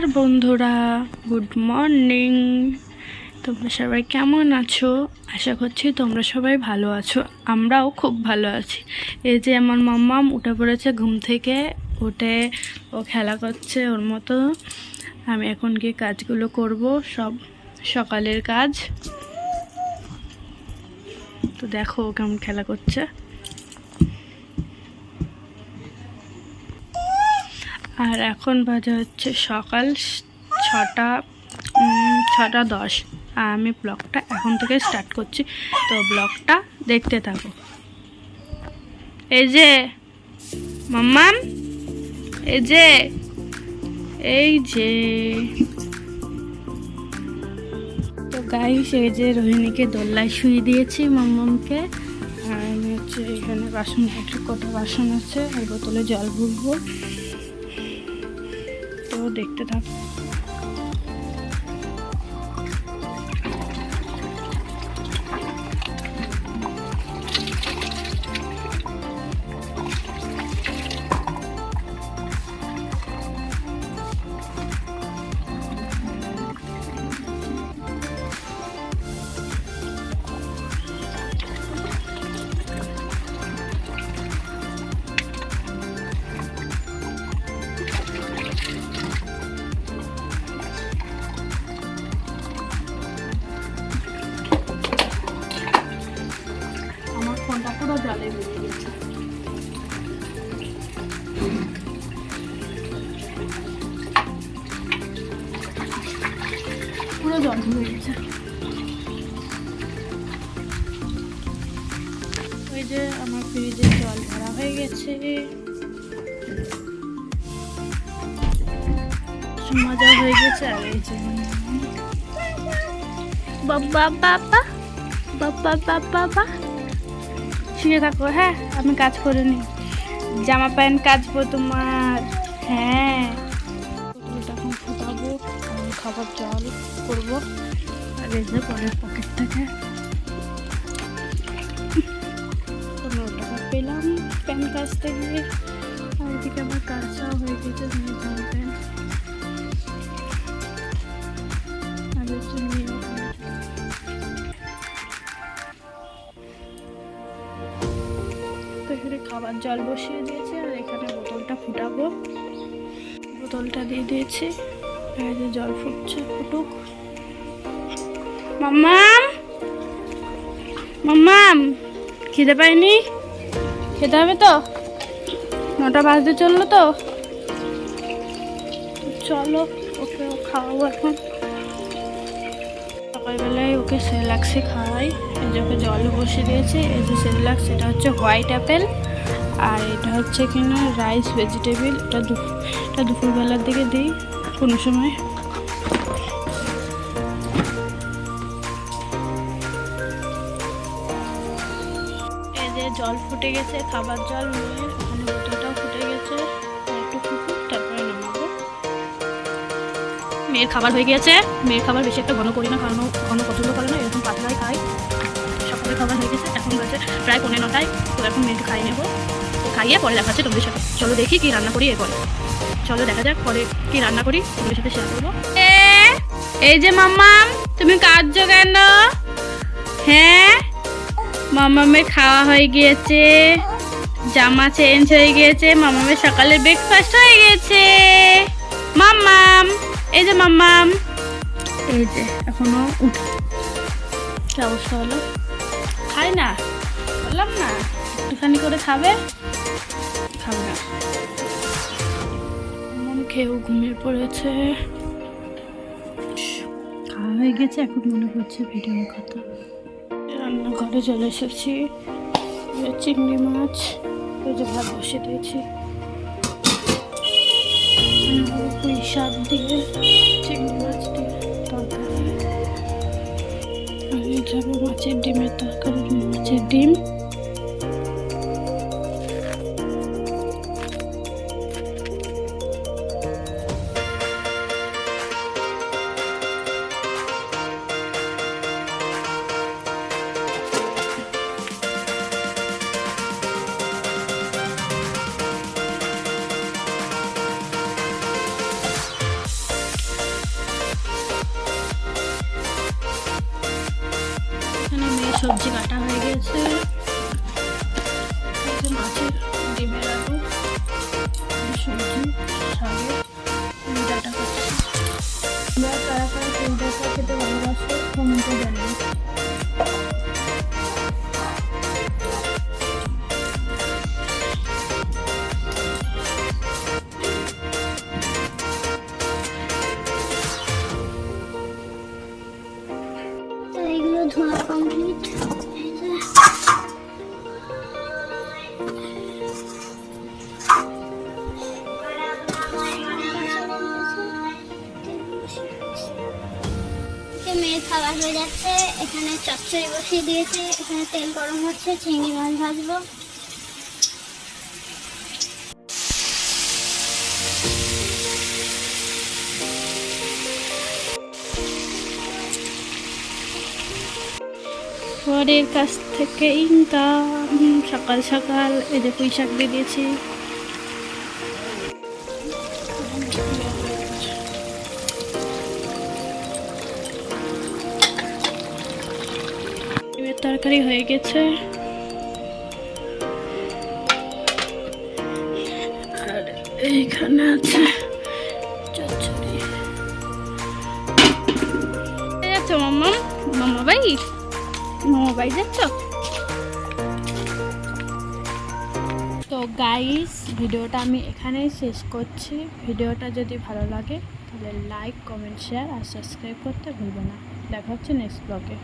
নমস্কার বন্ধুরা, good morning. তোমরা সবাই কেমন আছো? আশা করছি তোমরা সবাই ভালো আছো, আমরাও খুব ভালো আছি। এই যে আমার মাম্মাম উঠে পড়েছে ঘুম থেকে, উঠে ও খেলা করছে ওর মতো। আমি এখন গিয়ে কাজগুলো করব, সব সকালের কাজ। তো দেখো ও কেমন খেলা করছে। আর এখন বাজে হচ্ছে সকাল ছটা ছটা দশ। আর আমি ব্লগটা এখন থেকে স্টার্ট করছি। তো ব্লগটা দেখতে থাকো। এই যে, মাম্মাম, এই যে এই যে। তো গাইস এই যে রোহিণীকে দোল্লায় শুয়ে দিয়েছি মাম্মামকে। আর আমি হচ্ছে এখানে বাসন পত্র কটা বাসন আছে, আর বোতলে জল ভরবো। তো দেখতে থাক। জলে বেরিয়ে গেছে পুরো জল হয়ে গেছে ওই যে আমার ফ্রিজে জল ভরা হয়ে গেছে। মজা হয়ে গেছে আর এই যে বাবা বাবা বাবা বাবা বাবা। শুয়ে থাকো হ্যাঁ? আমি কাজ করে নি জামা প্যান্ট কাচবো তোমার। হ্যাঁ। পটলটা এখন ফুটাবো খাবার জল করব। আর এই পরের পকেট থেকে। পনেরো টাকা পেলাম প্যান কাচতে গিয়ে। আর এদিকে আমার কাজটাও হয়ে গেছে জল বসিয়ে দিয়েছি, আর এখানে বোতলটা ফুটাবো। বোতলটা দিয়ে দিয়েছি যে জল ফুটছে, ফুটুক। মাম্মাম! মাম্মাম! খিদে পাইনি? খেতে হবে তো? নটা বাজতে চলল তো? চলো, ওকে খাওয়াবো এখন। সকালবেলায় ওকে সেলাক্সে খাওয়াই। যে ওকে জল বসিয়ে দিয়েছে, এই যে সেলাক্স, এটা হচ্ছে হোয়াইট অ্যাপেল। আর এটা হচ্ছে কিনা রাইস ভেজিটেবিল এটা এটা দুপুরবেলার দিকে দিই, কোনো সময়। জল ফুটে গেছে, খাবার জল নিয়ে ওখানে বোতলটাও ফুটে গেছে। একটু তারপরে নামাবো। মেয়ের খাবার হয়ে গিয়েছে। মেয়ের খাবার বেশি একটা ঘন করি না, কারণ ঘন পছন্দ করে না, এরকম পাতলাই খাই সকালের খাবার হয়ে গেছে, এখন বাজে প্রায় পনেরো নটায়, তো এখন মেয়েকে খাইয়ে নেব। খাইয়ে পরে দেখাচ্ছে তোমাদের সাথে। চলো দেখি কি রান্না করি এরপরে। চলো দেখা যাক পরে কি রান্না করি তোমাদের সাথে শেয়ার করব। এই যে মাম্মাম, তুমি কাজ কেন? হ্যাঁ? মামামের খাওয়া হয়ে গিয়েছে, জামা চেঞ্জ হয়ে গিয়েছে মামামের সকালে ব্রেকফাস্ট হয়ে গেছে মাম্মাম, এই যে মাম্মাম। এই যে, এখনও উঠে কি অবস্থা হলো খাই না, বললাম না, একটুখানি করে খাবে। খাবে না মন খেয়েও ঘুমিয়ে পড়েছে। খাওয়া হয়ে গেছে এখন মনে করছে ভিডিও কথা রান্নাঘরে চলে এসেছি। চিংড়ি মাছ এই যে ভাত বসিয়ে দিয়েছি। পুঁই শাক দিয়ে চিংড়ি মাছ দিয়ে তরকারি। আর এই মাছের ডিমের তরকারি মাছের ডিম। সবজি কাটা ধোয়া কমপ্লিট খাবার হয়ে যাচ্ছে এখানে চচ্চড়ি বসিয়ে দিয়েছে এখানে তেল গরম হচ্ছে চিংড়ি মাছ ভাজবো পরের কাছ থেকে ইনকাম। সকাল সকাল এই যে পুঁই শাক দিয়ে দিয়েছি। তরকারি হয়ে গেছে। আর এইখানে আছে চচ্চড়ি। মাম্মা? মাম্মা ভাই? মামা দেখছ তো গাইস ভিডিওটা আমি এখানেই শেষ করছি। ভিডিওটা যদি ভালো লাগে, তাহলে লাইক কমেন্ট শেয়ার আর সাবস্ক্রাইব করতে ভুলবো না। দেখা হচ্ছে নেক্সট ব্লগে